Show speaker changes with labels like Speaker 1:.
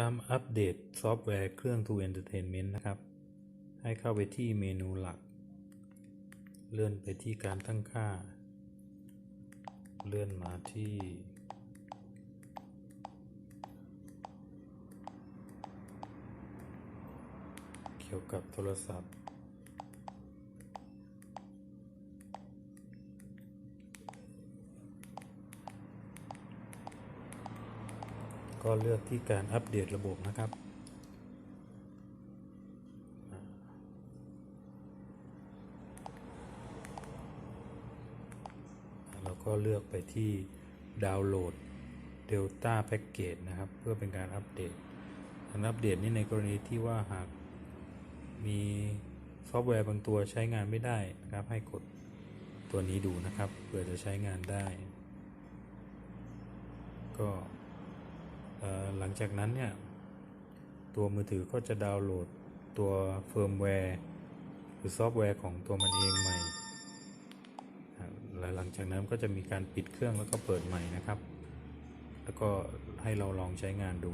Speaker 1: การอัปเดตซอฟต์แวร์เครื่อง To Entertainment นะครับ ให้เข้าไปที่เมนูหลัก เลื่อนไปที่การตั้งค่า เลื่อนมาที่ เกี่ยวกับโทรศัพท์ ก็เลือกที่การอัปเดตระบบนะครับ เราก็เลือกไปที่ดาวน์โหลด Delta Package นะครับ เพื่อเป็นการอัปเดตการอัปเดตนี่ในกรณีที่ว่าหากมีซอฟต์แวร์บางตัวใช้งานไม่ได้นะครับ ให้กดตัวนี้ดูนะครับเพื่อจะใช้งานได้ ก็ หลังจากนั้นเนี่ยตัวมือถือก็จะดาวน์โหลดตัวเฟิร์มแวร์หรือซอฟต์แวร์ของตัวมันเองใหม่และหลังจากนั้นก็จะมีการปิดเครื่องแล้วก็เปิดใหม่นะครับ แล้วก็ให้เราลองใช้งานดู